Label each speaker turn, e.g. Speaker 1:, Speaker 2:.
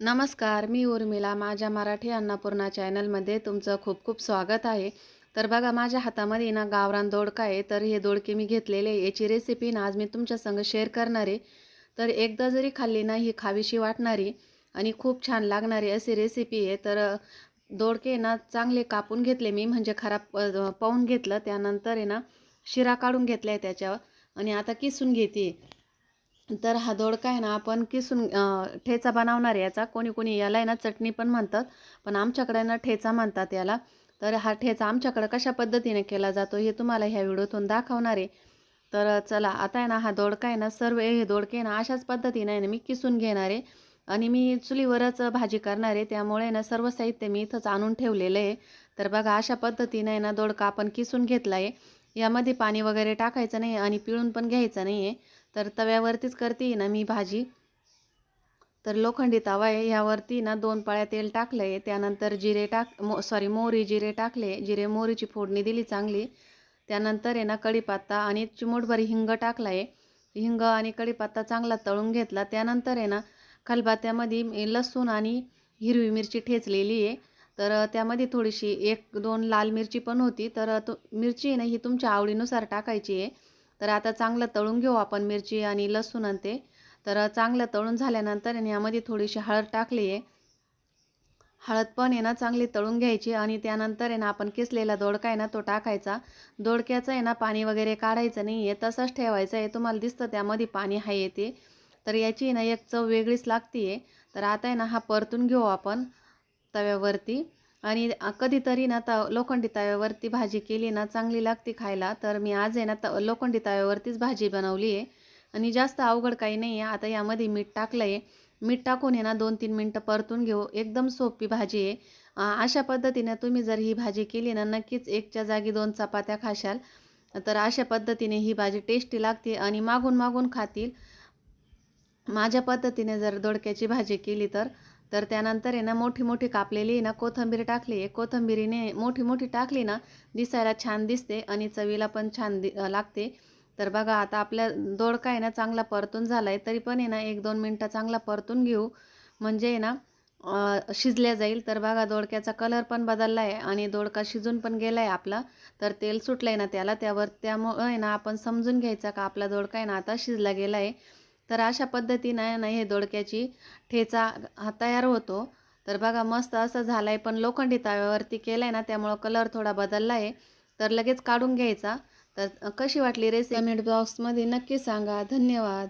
Speaker 1: नमस्कार मी उर्मिला. माझ्या मराठी अन्नपूर्णा चॅनलमध्ये तुमचं खूप खूप स्वागत आहे. तर बघा माझ्या हातामध्ये ना गावरान दोडका आहे तर हे दोडके मी घेतलेले याची रेसिपी ना आज मी तुमच्या संग शेअर करणार आहे. तर एकदा जरी खाल्ली ना ही खावीशी वाटणारी आणि खूप छान लागणारी अशी रेसिपी आहे. तर दोडके ना चांगले कापून घेतले मी म्हणजे खराब पाहून घेतलं. त्यानंतर आहे ना शिरा काढून घेतला आहे त्याच्यावर. आणि आता किसून घेते. तर हा दोडका आहे ना आपण किसून ठेचा बनवणार आहे याचा. कोणी कोणी याला आहे ना चटणी पण म्हणतात पण आमच्याकडे ना ठेचा म्हणतात याला. तर हा ठेचा आमच्याकडे कशा पद्धतीने केला जातो हे तुम्हाला ह्या व्हिडिओतून दाखवणार आहे. तर चला आता आहे ना हा दोडका आहे ना सर्व हे दोडके आहे ना अशाच पद्धतीने आहे ना मी किसून घेणार आहे. आणि मी चुलीवरच भाजी करणार आहे त्यामुळे ना सर्व साहित्य मी इथंच आणून ठेवलेलं आहे. तर बघा अशा पद्धतीने आहे ना दोडका आपण किसून घेतला आहे. यामध्ये पाणी वगैरे टाकायचं नाही आणि पिळून पण घ्यायचं नाही आहे. तर तव्यावरतीच करते ना मी भाजी. तर लोखंडी तवा आहे ह्यावरती ना दोन पाळ्या तेल टाकलं आहे त्यानंतर जिरे टाक मो सॉरी मोहरी जिरे टाकले जिरे मोहरीची फोडणी दिली चांगली. त्यानंतर आहे ना कढीपत्ता आणि चिमूटभरी हिंग टाकला आहे हिंग आणि कढीपत्ता चांगला तळून घेतला. त्यानंतर आहे ना खलबात्यामध्ये लसूण आणि हिरवी मिरची ठेचलेली आहे. तर त्यामध्ये थोडीशी एक दोन लाल मिरची पण होती. तर तो मिरची आहे ना ही तुमच्या आवडीनुसार टाकायची आहे. तर आता चांगलं तळून घेऊ आपण मिरची आणि लसूण आणि ते. तर चांगलं तळून झाल्यानंतर ना यामध्ये थोडीशी हळद टाकली आहे. हळद पण आहे ना चांगली तळून घ्यायची आणि त्यानंतर आहे ना आपण किसलेला दोडका आहे ना तो टाकायचा. दोडक्याचं आहे ना पाणी वगैरे काढायचं नाही आहे तसंच ठेवायचं आहे. तुम्हाला दिसतं त्यामध्ये पाणी आहे येते तर याची ना एक चव वेगळीच लागते आहे तर आता आहे ना हा परतून घेऊ आपण तव्यावरती. आणि कधीतरी ना त लोखंडी तव्यावरती भाजी केली ना चांगली लागते खायला. तर मी आज आहे ना त लोखंडी तव्यावरतीच भाजी बनवली आहे. आणि जास्त अवघड काही नाही आहे. आता यामध्ये मीठ टाकलं आहे. मीठ टाकून आहे ना दोन तीन मिनटं परतून घेऊ. एकदम सोपी भाजी आहे. अशा पद्धतीने तुम्ही जर ही भाजी केली ना नक्कीच एकच्या जागी दोन चपात्या खाशाल. तर अशा पद्धतीने ही भाजी टेस्टी लागते आणि मागून मागून खातील. माझ्या पद्धतीने जर दोडक्याची भाजी केली तर तर त्यानंतर आहे ना मोठी मोठी कापलेली आहे ना कोथंबीर टाकली आहे. कोथिंबीरीने मोठी मोठी टाकली ना दिसायला छान दिसते आणि चवीला पण छान दि लागते. तर बघा आता आपल्या दोडका आहे ना चांगला परतून झाला आहे तरी पण आहे ना एक दोन मिनटं चांगला परतून घेऊ. म्हणजे आहे ना शिजल्या जाईल. तर बघा दोडक्याचा कलर पण बदलला आहे आणि दोडका शिजून पण गेला आहे आपला. तर तेल सुटलं आहे ना त्याला त्यावर त्यामुळं आहे ना आपण समजून घ्यायचा का आपला दोडका आहे ना आता शिजला गेला आहे तर अशा पद्धतीनं ना हे दोडक्याची ठेचा हा तयार होतो. तर बघा मस्त असं झालं आहे पण लोखंडी तव्यावरती केलं आहे ना त्यामुळं कलर थोडा बदलला आहे तर लगेच काढून घ्यायचा. तर कशी वाटली रेसिपी कमेंट बॉक्समध्ये नक्की सांगा. धन्यवाद.